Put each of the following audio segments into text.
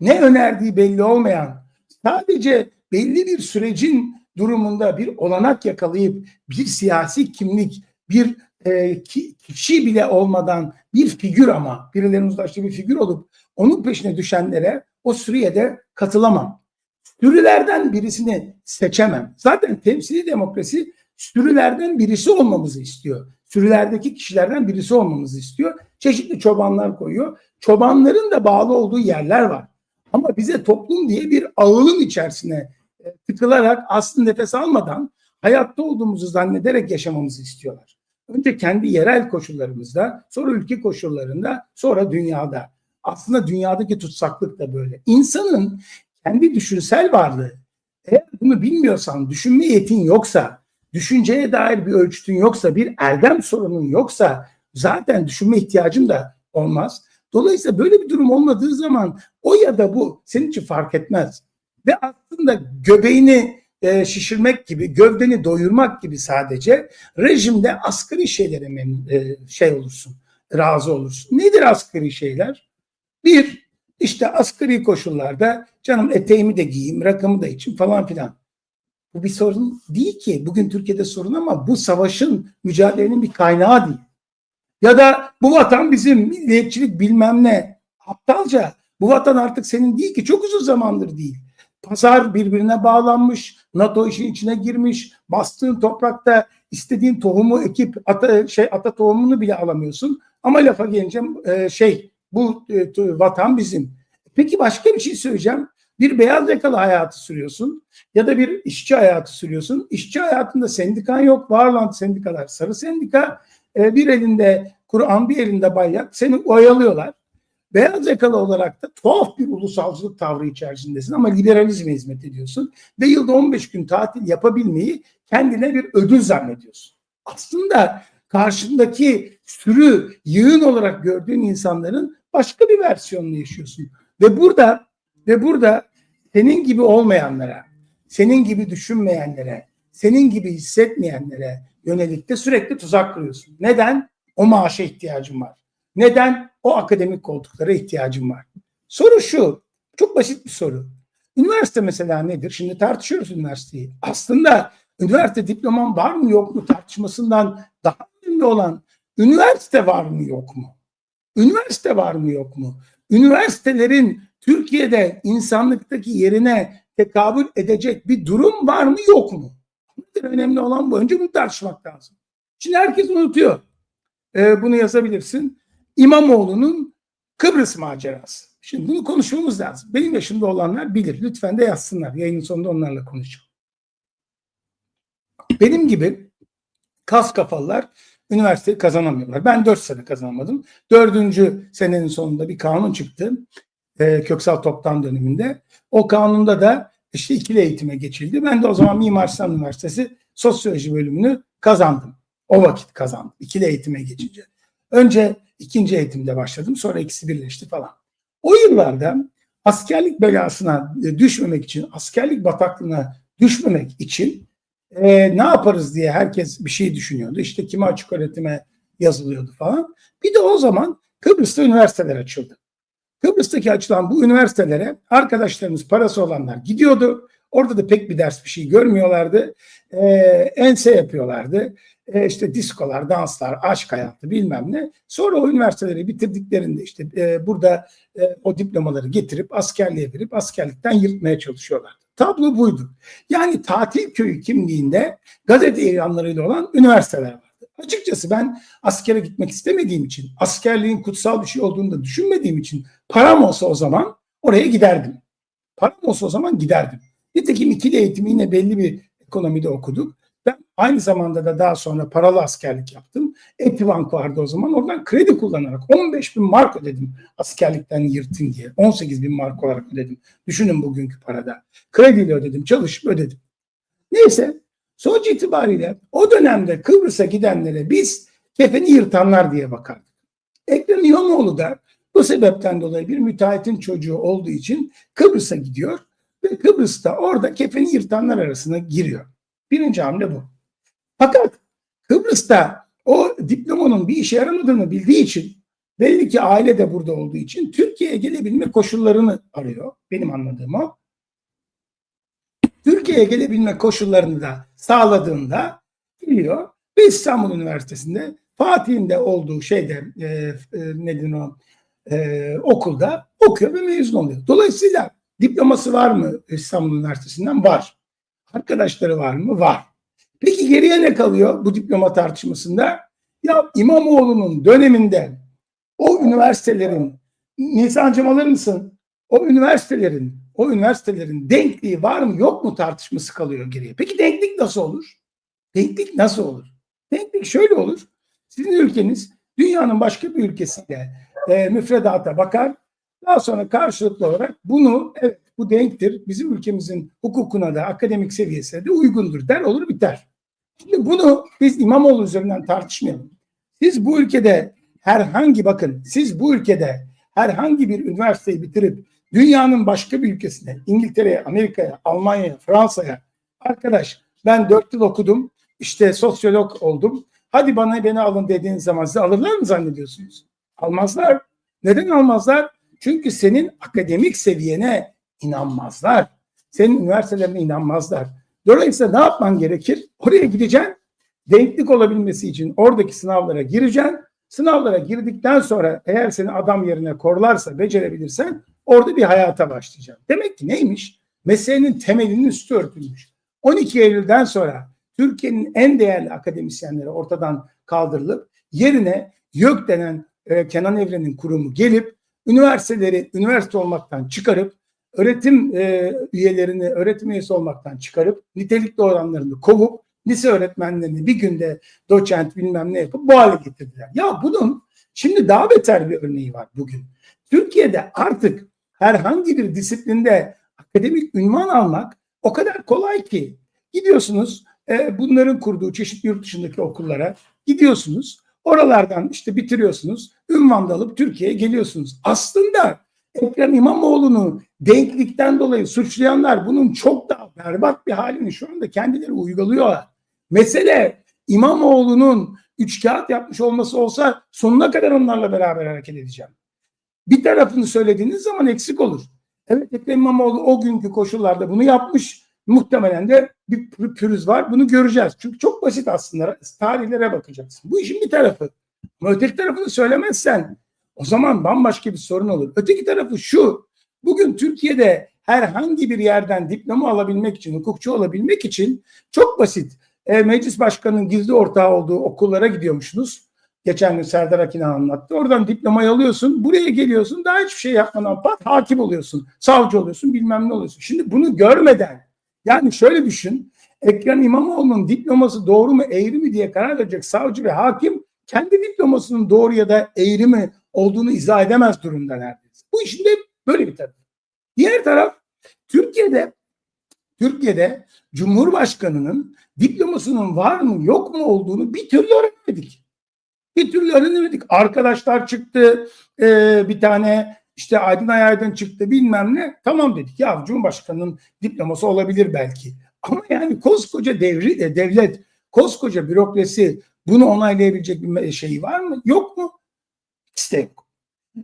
ne önerdiği belli olmayan, sadece belli bir sürecin durumunda bir olanak yakalayıp bir siyasi kimlik, bir e, ki- kişi bile olmadan bir figür ama birilerinin uzlaştığı bir figür olup onun peşine düşenlere o sürüye de katılamam. Sürülerden birisini seçemem. Zaten temsili demokrasi sürülerden birisi olmamızı istiyor. Sürülerdeki kişilerden birisi olmamızı istiyor. Çeşitli çobanlar koyuyor. Çobanların da bağlı olduğu yerler var. Ama bize toplum diye bir ağılın içerisine e, tıkılarak aslında nefes almadan hayatta olduğumuzu zannederek yaşamamızı istiyorlar. Önce kendi yerel koşullarımızda, sonra ülke koşullarında, sonra dünyada. Aslında dünyadaki tutsaklık da böyle. İnsanın kendi düşünsel varlığı, eğer bunu bilmiyorsan, düşünme yetin yoksa, düşünceye dair bir ölçütün yoksa, bir erdem sorunun yoksa zaten düşünme ihtiyacın da olmaz. Dolayısıyla böyle bir durum olmadığı zaman o ya da bu senin için fark etmez. Ve aslında göbeğini e, şişirmek gibi, gövdeni doyurmak gibi sadece rejimde asgari şeylere e, şey olursun, razı olursun. Nedir asgari şeyler? Bir, işte asgari koşullarda canım eteğimi de giyeyim, rakamı da için falan filan. Bu bir sorun değil ki. Bugün Türkiye'de sorun ama bu savaşın, mücadelenin bir kaynağı değil. Ya da bu vatan bizim milliyetçilik bilmem ne aptalca. Bu vatan artık senin değil ki çok uzun zamandır değil. Pazar birbirine bağlanmış, NATO işin içine girmiş, bastığın toprakta istediğin tohumu ekip ata, şey ata tohumunu bile alamıyorsun. Ama lafa gelince e, şey bu e, vatan bizim. Peki başka bir şey söyleyeceğim. Bir beyaz yakalı hayatı sürüyorsun ya da bir işçi hayatı sürüyorsun. İşçi hayatında sendikan yok. Var olan sendikalar sarı sendika. E, bir elinde Kur'an bir elinde bayrak. Seni oyalıyorlar. Beyaz yakalı olarak da tuhaf bir ulusalcılık tavrı içerisindesin ama liberalizme hizmet ediyorsun. Ve yılda 15 gün tatil yapabilmeyi kendine bir ödül zannediyorsun. Aslında karşındaki sürü yığın olarak gördüğün insanların başka bir versiyonunu yaşıyorsun. Ve burada ve burada senin gibi olmayanlara, senin gibi düşünmeyenlere, senin gibi hissetmeyenlere yönelik de sürekli tuzak kuruyorsun. Neden? O maaşa ihtiyacım var. Neden? O akademik koltuklara ihtiyacım var. Soru şu, çok basit bir soru. Üniversite mesela nedir? Şimdi tartışıyoruz üniversiteyi. Aslında üniversite diploman var mı yok mu tartışmasından daha önemli olan üniversite var mı yok mu? Üniversite var mı yok mu? Üniversitelerin Türkiye'de insanlıktaki yerine tekabül edecek bir durum var mı yok mu? Önemli olan bu. Önce bunu tartışmak lazım. Şimdi herkes unutuyor. Ee, bunu yazabilirsin. İmamoğlu'nun Kıbrıs macerası. Şimdi bunu konuşmamız lazım. Benim yaşımda olanlar bilir. Lütfen de yazsınlar. Yayının sonunda onlarla konuşacağım. Benim gibi kas kafalılar üniversiteyi kazanamıyorlar. Ben dört sene kazanamadım. Dördüncü senenin sonunda bir kanun çıktı. E, Köksal Toptan döneminde. O kanunda da işte ikili eğitime geçildi. Ben de o zaman Mimar Sinan Üniversitesi Sosyoloji bölümünü kazandım. O vakit kazandım. İkili eğitime geçince. Önce ikinci eğitimde başladım. Sonra ikisi birleşti falan. O yıllarda askerlik belasına düşmemek için, askerlik bataklığına düşmemek için e, ne yaparız diye herkes bir şey düşünüyordu. İşte kime açık öğretime yazılıyordu falan. Bir de o zaman Kıbrıs'ta üniversiteler açıldı. Kıbrıs'taki açılan bu üniversitelere arkadaşlarımız parası olanlar gidiyordu. Orada da pek bir ders bir şey görmüyorlardı. E, ense yapıyorlardı. E, işte diskolar, danslar, aşk hayatı bilmem ne. Sonra o üniversiteleri bitirdiklerinde işte e, burada e, o diplomaları getirip askerliğe verip askerlikten yırtmaya çalışıyorlar. Tablo buydu. Yani tatil köyü kimliğinde gazete ilanlarıyla olan üniversiteler vardı. Açıkçası ben askere gitmek istemediğim için, askerliğin kutsal bir şey olduğunu da düşünmediğim için param olsa o zaman oraya giderdim. Param olsa o zaman giderdim. Nitekim ikili eğitimi yine belli bir ekonomide okuduk. Ben aynı zamanda da daha sonra paralı askerlik yaptım. Etibank vardı o zaman. Oradan kredi kullanarak 15 bin mark ödedim askerlikten yırtın diye. 18 bin mark olarak ödedim. Düşünün bugünkü parada. Krediyle ödedim, çalışıp ödedim. Neyse sonuç itibariyle o dönemde Kıbrıs'a gidenlere biz kefeni yırtanlar diye bakardık. Ekrem İmamoğlu da bu sebepten dolayı bir müteahhitin çocuğu olduğu için Kıbrıs'a gidiyor ve Kıbrıs'ta orada kefeni yırtanlar arasına giriyor. Birinci hamle bu. Fakat Kıbrıs'ta o diplomanın bir işe yaramadığını bildiği için belli ki aile de burada olduğu için Türkiye'ye gelebilme koşullarını arıyor. Benim anladığım o. Türkiye'ye gelebilme koşullarını da sağladığında geliyor ve İstanbul Üniversitesi'nde Fatih'in de olduğu şeyde e, e, nedir o e, okulda okuyor ve mezun oluyor. Dolayısıyla diploması var mı İstanbul Üniversitesi'nden? Var. Arkadaşları var mı? Var. Peki geriye ne kalıyor bu diploma tartışmasında? Ya İmamoğlu'nun döneminde o üniversitelerin Nisan'cım alır mısın? O üniversitelerin o üniversitelerin denkliği var mı yok mu tartışması kalıyor geriye. Peki denklik nasıl olur? Denklik nasıl olur? Denklik şöyle olur. Sizin ülkeniz dünyanın başka bir ülkesiyle e, müfredata bakar. Daha sonra karşılıklı olarak bunu evet bu denktir. Bizim ülkemizin hukukuna da akademik seviyesine de uygundur der olur biter. Şimdi bunu biz İmamoğlu üzerinden tartışmayalım. Siz bu ülkede herhangi bakın siz bu ülkede herhangi bir üniversiteyi bitirip dünyanın başka bir ülkesine İngiltere'ye, Amerika'ya, Almanya'ya, Fransa'ya arkadaş ben dört yıl okudum işte sosyolog oldum. Hadi bana beni alın dediğiniz zaman size alırlar mı zannediyorsunuz? Almazlar. Neden almazlar? Çünkü senin akademik seviyene inanmazlar. Senin üniversitelerine inanmazlar. Dolayısıyla ne yapman gerekir? Oraya gideceksin. Denklik olabilmesi için oradaki sınavlara gireceksin. Sınavlara girdikten sonra eğer seni adam yerine korlarsa, becerebilirsen orada bir hayata başlayacaksın. Demek ki neymiş? Meselenin temelinin üstü örtülmüş. 12 Eylül'den sonra Türkiye'nin en değerli akademisyenleri ortadan kaldırılıp yerine YÖK denen e, Kenan Evren'in kurumu gelip üniversiteleri üniversite olmaktan çıkarıp öğretim e, üyelerini öğretim üyesi olmaktan çıkarıp nitelikli oranlarını kovup lise öğretmenlerini bir günde doçent bilmem ne yapıp bu hale getirdiler. Ya bunun şimdi daha beter bir örneği var bugün. Türkiye'de artık herhangi bir disiplinde akademik ünvan almak o kadar kolay ki gidiyorsunuz e, bunların kurduğu çeşitli yurt dışındaki okullara gidiyorsunuz. Oralardan işte bitiriyorsunuz. Ünvan da alıp Türkiye'ye geliyorsunuz. Aslında Ekrem İmamoğlu'nu denklikten dolayı suçlayanlar bunun çok daha berbat bir halini şu anda kendileri uyguluyorlar. Mesele İmamoğlu'nun üç kağıt yapmış olması olsa sonuna kadar onlarla beraber hareket edeceğim. Bir tarafını söylediğiniz zaman eksik olur. Evet Ekrem İmamoğlu o günkü koşullarda bunu yapmış. Muhtemelen de bir pürüz var. Bunu göreceğiz. Çünkü çok basit aslında. Tarihlere bakacaksın. Bu işin bir tarafı. Ama öteki tarafını söylemezsen o zaman bambaşka bir sorun olur. Öteki tarafı şu. Bugün Türkiye'de herhangi bir yerden diploma alabilmek için, hukukçu olabilmek için çok basit. E, meclis başkanının gizli ortağı olduğu okullara gidiyormuşsunuz. Geçen gün Serdar Akina anlattı. Oradan diplomayı alıyorsun. Buraya geliyorsun. Daha hiçbir şey yapmadan pat hakim oluyorsun. Savcı oluyorsun. Bilmem ne oluyorsun. Şimdi bunu görmeden yani şöyle düşün. Ekrem İmamoğlu'nun diploması doğru mu eğri mi diye karar verecek savcı ve hakim kendi diplomasının doğru ya da eğri mi olduğunu izah edemez durumda neredeyse. Bu işin de böyle bir taraf. Diğer taraf Türkiye'de Türkiye'de Cumhurbaşkanı'nın diplomasının var mı yok mu olduğunu bir türlü öğrenemedik. Bir türlü öğrenemedik. Arkadaşlar çıktı e, bir tane işte Aydın Ayaydın çıktı bilmem ne. Tamam dedik ya Cumhurbaşkanı'nın diploması olabilir belki. Ama yani koskoca devri, e, devlet, koskoca bürokrasi bunu onaylayabilecek bir şey var mı? Yok mu? İşte yok.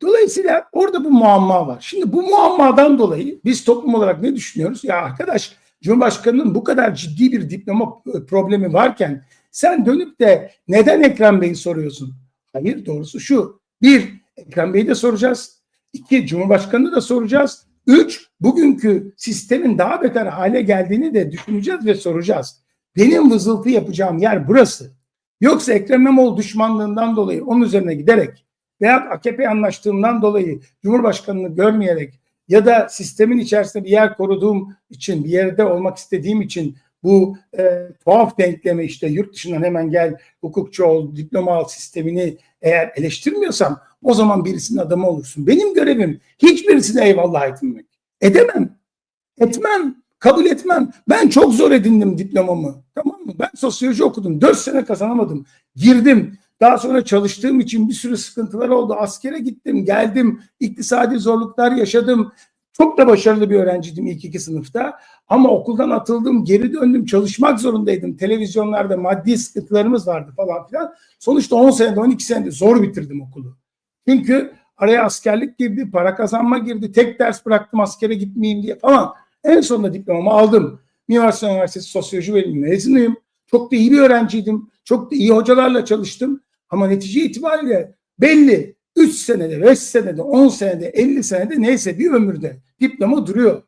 Dolayısıyla orada bu muamma var. Şimdi bu muammadan dolayı biz toplum olarak ne düşünüyoruz? Ya arkadaş Cumhurbaşkanı'nın bu kadar ciddi bir diploma problemi varken sen dönüp de neden Ekrem Bey'i soruyorsun? Hayır doğrusu şu. Bir, Ekrem Bey'i de soracağız. İki, Cumhurbaşkanı'nı da soracağız. Üç, bugünkü sistemin daha beter hale geldiğini de düşüneceğiz ve soracağız. Benim vızıltı yapacağım yer burası. Yoksa Ekrem İmamoğlu düşmanlığından dolayı onun üzerine giderek veya AKP anlaştığımdan dolayı Cumhurbaşkanı'nı görmeyerek ya da sistemin içerisinde bir yer koruduğum için, bir yerde olmak istediğim için bu e, tuhaf denkleme işte yurt dışından hemen gel hukukçu ol, diploma al sistemini eğer eleştirmiyorsam o zaman birisinin adamı olursun. Benim görevim hiçbirisine eyvallah etmemek. Edemem. Etmem. Kabul etmem. Ben çok zor edindim diplomamı. Tamam mı? Ben sosyoloji okudum. Dört sene kazanamadım. Girdim. Daha sonra çalıştığım için bir sürü sıkıntılar oldu. Askere gittim, geldim. İktisadi zorluklar yaşadım. Çok da başarılı bir öğrenciydim ilk iki sınıfta. Ama okuldan atıldım, geri döndüm, çalışmak zorundaydım. Televizyonlarda maddi sıkıntılarımız vardı falan filan. Sonuçta 10 senede, 12 senede zor bitirdim okulu. Çünkü araya askerlik girdi, para kazanma girdi. Tek ders bıraktım askere gitmeyeyim diye falan. En sonunda diplomamı aldım. Mimar Sinan Üniversitesi Sosyoloji Bölümü mezunuyum. Çok da iyi bir öğrenciydim. Çok da iyi hocalarla çalıştım. Ama netice itibariyle belli. 3 senede, 5 senede, 10 senede, 50 senede neyse bir ömürde diploma duruyor.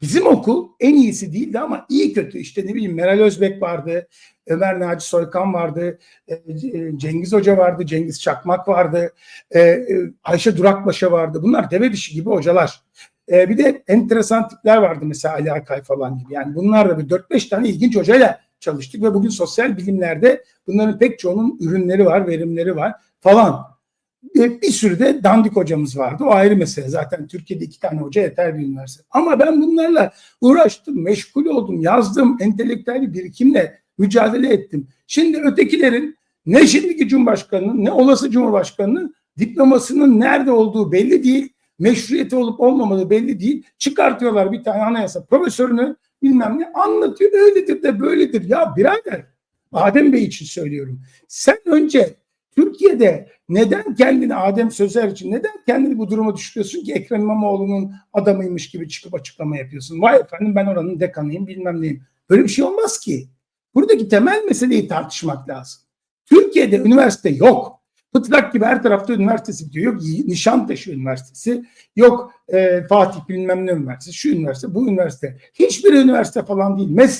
Bizim okul en iyisi değildi ama iyi kötü işte ne bileyim Meral Özbek vardı, Ömer Naci Soykan vardı, e, e, Cengiz Hoca vardı, Cengiz Çakmak vardı, e, Ayşe Durakbaşa vardı. Bunlar deve dişi gibi hocalar. Bir de enteresan tipler vardı mesela Ali Akay falan gibi. Yani bunlar da bir 4-5 tane ilginç hocayla çalıştık ve bugün sosyal bilimlerde bunların pek çoğunun ürünleri var, verimleri var falan. E, bir sürü de dandik hocamız vardı. O ayrı mesele. Zaten Türkiye'de iki tane hoca yeter bir üniversite. Ama ben bunlarla uğraştım, meşgul oldum, yazdım, entelektüel bir birikimle mücadele ettim. Şimdi ötekilerin ne şimdiki Cumhurbaşkanı'nın ne olası Cumhurbaşkanı'nın diplomasının nerede olduğu belli değil. Meşruiyeti olup olmamadığı belli değil. Çıkartıyorlar bir tane anayasa profesörünü bilmem ne anlatıyor. Öyledir de böyledir. Ya birader Adem Bey için söylüyorum. Sen önce Türkiye'de neden kendini Adem Sözer için neden kendini bu duruma düşürüyorsun ki Ekrem İmamoğlu'nun adamıymış gibi çıkıp açıklama yapıyorsun. Vay efendim ben oranın dekanıyım bilmem neyim. Böyle bir şey olmaz ki. Buradaki temel meseleyi tartışmak lazım. Türkiye'de üniversite yok. Pıtrak gibi her tarafta üniversitesi bitiyor. Yok Nişantaşı Üniversitesi, yok e, Fatih bilmem ne üniversitesi, şu üniversite, bu üniversite. Hiçbir üniversite falan değil. Meslek